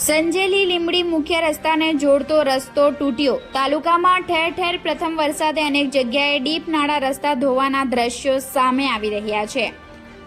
સંજેલી લીમડી મુખ્ય રસ્તાને જોડતો રસ્તો તૂટ્યો. તાલુકામાં ઠેર ઠેર પ્રથમ વરસાદે અનેક જગ્યાએ ડીપ નાળા રસ્તા ધોવાના દ્રશ્યો સામે આવી રહ્યા છે.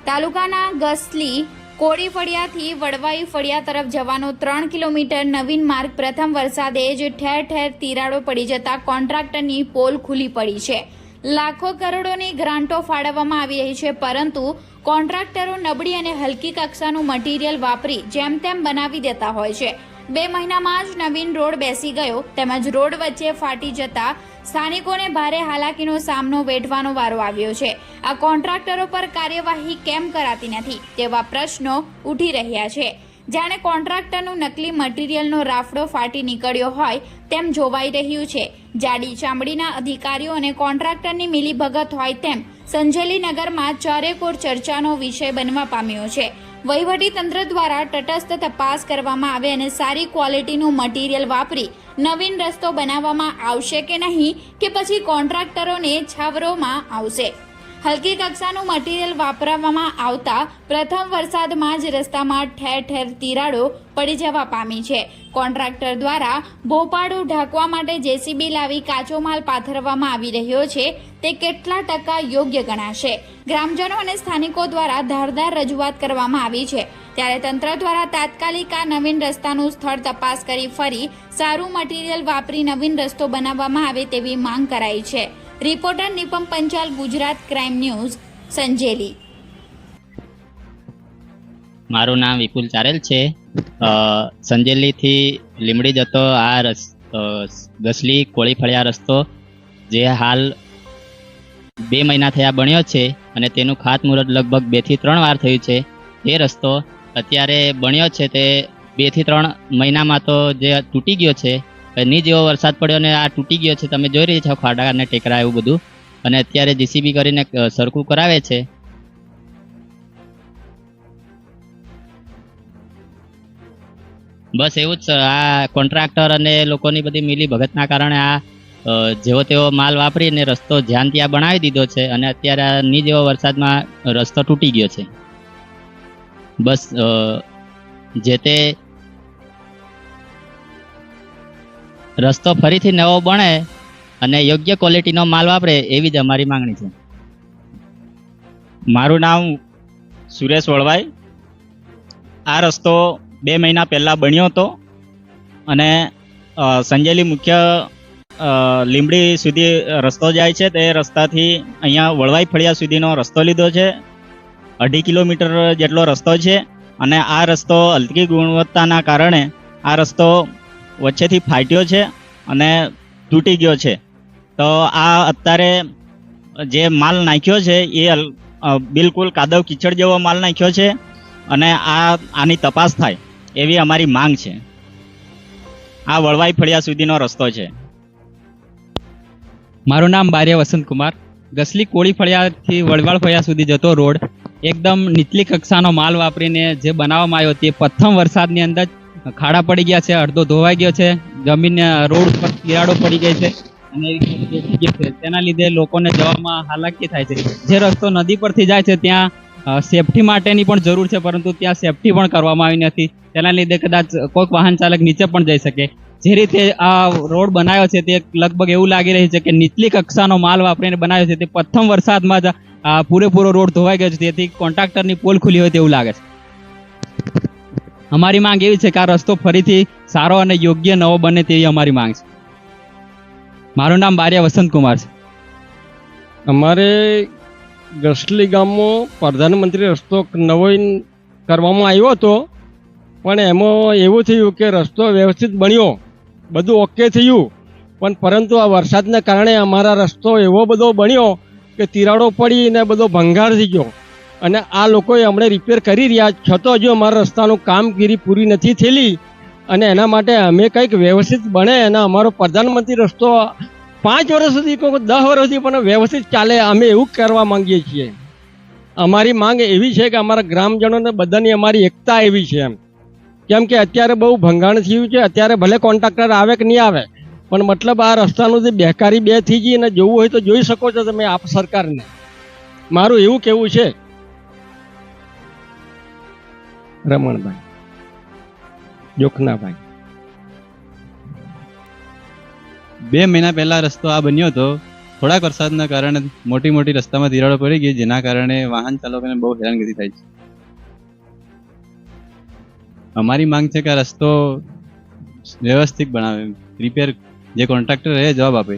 તાલુકાના ગસલી, કોળી ફળિયાથી વડવાઈ ફળિયા તરફ જવાનો ત્રણ કિલોમીટર નવીન માર્ગ પ્રથમ વરસાદે જ ઠેર ઠેર તિરાડો પડી જતા કોન્ટ્રાક્ટરની પોલ ખુલી પડી છે. લાખો કરોડોની ગ્રાન્ટો ફાળવવામાં આવી રહી છે, પરંતુ કોન્ટ્રાક્ટરો નબળી અને હલકી કક્ષાનું મટીરિયલ વાપરી જેમ તેમ બનાવી દેતા હોય છે. બે મહિનામાં જ નવીન રોડ બેસી ગયો, તેમજ રોડ વચ્ચે ફાટી જતા સ્થાનિકોને ભારે હાલાકીનો સામનો વેઠવાનો વારો આવ્યો છે. આ કોન્ટ્રાક્ટરો પર કાર્યવાહી કેમ કરાતી નથી તેવા પ્રશ્નો ઉઠી રહ્યા છે. જાણે કોન્ટ્રાક્ટરનું નકલી મટીરીયલનો રાફડો ફાટી નીકળ્યો હોય તેમ જોવાઈ રહ્યું છે. જાડી ચામડીના અધિકારીઓ અને કોન્ટ્રાક્ટરની મિલીભગત હોય તેમ સંજેલીનગરમાં ચારેકોર ચર્ચાનો વિષય બનવા પામ્યો છે. તંત્ર દ્વારા તટસ્થ તપાસ કરવામાં આવે અને સારી ક્વોલિટીનું મટીરિયલ વાપરી નવીન રસ્તો બનાવવામાં આવશે કે નહીં કે પછી કોન્ટ્રાક્ટરોને છાવરોમાં આવશે. હલકી કક્ષાનું મટીરિયલ વાપરવામાં આવતા પ્રથમ વરસાદમાં જ રસ્તામાં ઠેર ઠેર તિરાડો પડી જવા પામી છે. કોન્ટ્રાક્ટર દ્વારા ભોપાડું ઢાંકવા માટે જેસીબી લાવી કાચો માલ પાથરવામાં આવી રહ્યો છે. તે કેટલા ટકા યોગ્ય ગણાશે? ગ્રામજનો અને સ્થાનિકો દ્વારા ધારદાર રજૂઆત કરવામાં આવી છે. ત્યારે તંત્ર દ્વારા તાત્કાલિક આ નવીન રસ્તાનું સ્થળ તપાસ કરી ફરી સારું મટીરિયલ વાપરી નવીન રસ્તો બનાવવામાં આવે તેવી માંગ કરાઈ છે. Reporter Nipam Panchal, Gujarat crime news, Sanjeli. મારું નામ વિપુલ ચારેલ છે. સંજેલીથી લીમડી જતો આ રસ ગસલી કોળી ફળિયા રસ્તો જે હાલ બે મહિના થયા બન્યો છે અને તેનું ખાતમુહૂર્ત લગભગ બેથી ત્રણ વાર થયું છે. એ રસ્તો અત્યારે બન્યો છે તે બેથી ત્રણ મહિનામાં તો જે તૂટી ગયો છે ની જેવો વરસાદ પડ્યો અને આ તૂટી ગયો છે, તમે જોઈ રહ્યા છો ખાડા અને ટેકરા એવું બધું. અને અત્યારે જીસીબી કરીને સરખું કરાવે છે. બસ એવું જ સર આ કોન્ટ્રાક્ટર અને લોકોની બધી મિલી ભગતના કારણે આ જેવો તેવો માલ વાપરીને રસ્તો જ્યાં ત્યાં બનાવી દીધો છે અને અત્યારે આ ની જેવો વરસાદમાં રસ્તો તૂટી ગયો છે. બસ જે તે રસ્તો ફરીથી નવો બને અને યોગ્ય ક્વોલિટીનો માલ વાપરે એવી જ અમારી માંગણી છે. મારું નામ સુરેશ વળવાઈ. આ રસ્તો બે મહિના પહેલાં બન્યો હતો અને સંજેલી મુખ્ય લીંબડી સુધી રસ્તો જાય છે. તે રસ્તાથી અહીંયા વળવાઈ ફળિયા સુધીનો રસ્તો લીધો છે. અઢી કિલોમીટર જેટલો રસ્તો છે અને આ રસ્તો હલકી ગુણવત્તાના કારણે આ રસ્તો વચ્ચેથી ફાટ્યો છે અને તૂટી ગયો છે. તો આ અત્યારે જે માલ નાખ્યો છે એ બિલકુલ કાદવ કીચડ જેવો માલ નાખ્યો છે અને આ, આની તપાસ થાય એવી અમારી માંગ છે. આ વળવાઈ ફળિયા સુધીનો રસ્તો છે. મારું નામ બાર્ય વસંતકુમાર ગસલી કોળી ફળિયાથી વળવાળ ફળિયા સુધી જતો રોડ. એકદમ નીચલી કક્ષાનો માલ વાપરીને જે બનાવવામાં આવ્યો તે પ્રથમ વરસાદની અંદર ખાડા પડી ગયા છે, અડધો ધોવાઈ ગયો છે, જમીન રોડ ઉપર તિરાડો પડી ગઈ છે અને તેના લીધે લોકોને જવામાં હાલાકી થાય છે. જે રસ્તો નદી પરથી જાય છે, ત્યાં સેફટી માટેની પણ જરૂર છે, પરંતુ ત્યાં સેફટી પણ કરવામાં આવી નથી. તેના લીધે કદાચ કોઈક વાહન ચાલક નીચે પણ જઈ શકે. જે રીતે આ રોડ બનાવ્યો છે, તે લગભગ એવું લાગી રહ્યું છે કે નીચલી કક્ષાનો માલ વાપરીને બનાવ્યો છે, તે પ્રથમ વરસાદમાં જ પૂરેપૂરો રોડ ધોવાઈ ગયો છે, તેથી કોન્ટ્રાક્ટરની પોલ ખુલી હોય તેવું લાગે છે. અમારી માંગ એવી છે કે આ રસ્તો ફરીથી સારો અને યોગ્ય નવો બને તેવી અમારી માંગ છે. મારું નામ બારિયા વસંતકુમાર છે. અમારે ગસલી ગામમાં પ્રધાનમંત્રી રસ્તો નવો કરવામાં આવ્યો હતો, પણ એમાં એવું થયું કે રસ્તો વ્યવસ્થિત બન્યો. બધું ઓકે થયું. પણ પરંતુ આ વરસાદને કારણે અમારા રસ્તો એવો બધો બન્યો કે તિરાડો પડી ને બધો ભંગાર થઈ ગયો. અને આ લોકોએ હમણાં રિપેર કરી રહ્યા છતાં હજુ અમારા રસ્તાનું કામગીરી પૂરી નથી થયેલી અને એના માટે અમે કંઈક વ્યવસ્થિત બને અને અમારો પ્રધાનમંત્રી રસ્તો પાંચ વર્ષ સુધી કોઈ દસ વર્ષ સુધી પણ વ્યવસ્થિત ચાલે, અમે એવું કરવા માંગીએ છીએ. અમારી માંગ એવી છે કે અમારા ગ્રામજનોને બધાની અમારી એકતા એવી છે એમ. કેમ કે અત્યારે બહુ ભંગાણ થયું છે, અત્યારે ભલે કોન્ટ્રાક્ટર આવે કે નહીં આવે, પણ મતલબ આ રસ્તાનું જે બેકારી બે થઈ ગઈ અને જોવું હોય તો જોઈ શકો છો તમે આપ સરકારને. મારું એવું કહેવું છે રમણભાઈ, જોખનાભાઈ. બે મહિના પહેલા રસ્તો આ બન્યો હતો. થોડાક વરસાદના કારણે મોટી મોટી રસ્તામાં તિરાડો પડી ગઈ, જેના કારણે વાહન ચાલકોને બહુ હેરાનગતિ થાય છે. અમારી માંગ છે કે આ રસ્તો વ્યવસ્થિત બનાવે. રિપેર જે કોન્ટ્રાક્ટર રહે જવાબ આપે.